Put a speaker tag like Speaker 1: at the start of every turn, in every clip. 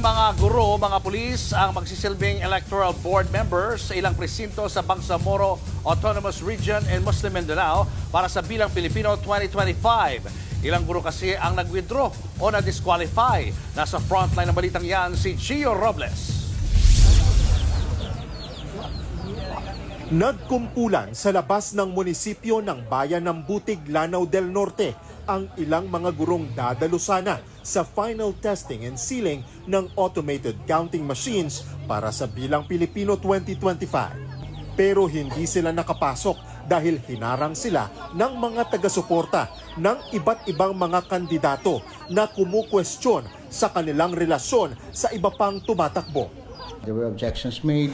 Speaker 1: Siguro mga pulis ang magsisilbing electoral board members sa ilang presinto sa Bangsamoro Autonomous Region in Muslim Mindanao para sa Bilang Pilipino 2025. Ilang guro kasi ang nag-withdraw o na-disqualify. Nasa frontline ng balitang yan si Gio Robles.
Speaker 2: Nagkumpulan sa labas ng munisipyo ng bayan ng Butig, Lanao del Norte ang ilang mga gurong dadalo sana sa final testing and sealing ng automated counting machines para sa Bilang Pilipino 2025. Pero hindi sila nakapasok dahil hinarang sila ng mga taga-suporta ng iba't ibang mga kandidato na kumukwestiyon sa kanilang relasyon sa iba pang tumatakbo.
Speaker 3: There were objections made,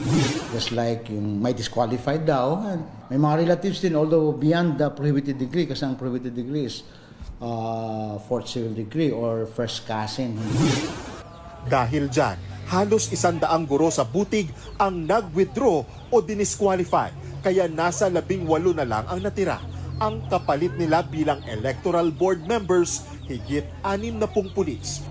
Speaker 3: just like yung may disqualified daw. And may mga relatives din, although beyond the prohibited degree, kasi ang prohibited degree is uh, fourth civil degree or first cousin.
Speaker 2: Dahil dyan, halos isandaang guro sa butig ang nag-withdraw o dinisqualify. Kaya nasa labing walo na lang ang natira. Ang kapalit nila bilang electoral board members, higit anim na pung pulis.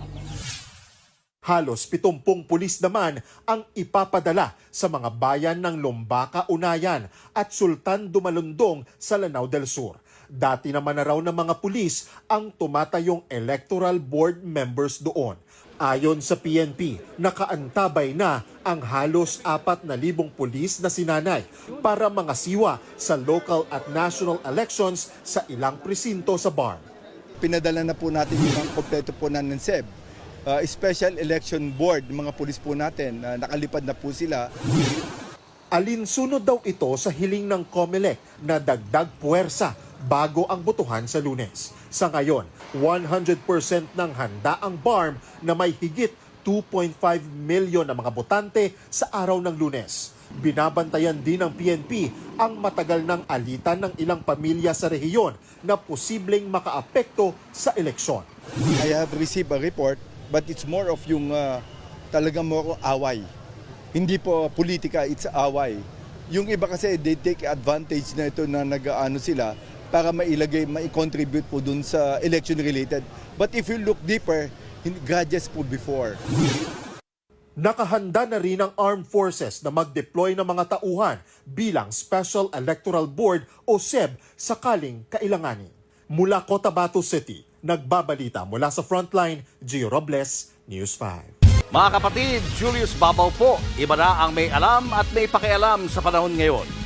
Speaker 2: Halos pitumpung pulis naman ang ipapadala sa mga bayan ng Lombaka, Unayan at Sultan Dumalundong sa Lanao del Sur. Dati naman na raw ng mga pulis ang tumatayong electoral board members doon. Ayon sa PNP, nakaantabay na ang halos apat na libong pulis na sinanay para mga siwa sa local at national elections sa ilang presinto sa BARM.
Speaker 4: pinadala na po natin yung kompleto po na ng SEB. Uh, Special Election Board, mga pulis po natin, uh, nakalipad na po sila.
Speaker 2: Alinsunod daw ito sa hiling ng COMELEC na dagdag puwersa bago ang botohan sa lunes. Sa ngayon, 100% ng handa ang BARM na may higit 2.5 milyon na mga botante sa araw ng lunes. Binabantayan din ng PNP ang matagal ng alitan ng ilang pamilya sa rehiyon na posibleng makaapekto sa eleksyon.
Speaker 4: I have received a report, but it's more of yung uh, talagang more away. Hindi po politika, it's away. Yung iba kasi, they take advantage na ito na nag-ano sila para mailagay, mai-contribute po dun sa election related. But if you look deeper, grudges po before.
Speaker 2: Nakahanda na rin ang armed forces na mag-deploy ng mga tauhan bilang Special Electoral Board o SEB sakaling kailanganin. Mula Cotabato City, nagbabalita mula sa Frontline, Gio Robles, News 5.
Speaker 1: Mga kapatid, Julius Babaw po. Iba na ang may alam at may pakialam sa panahon ngayon.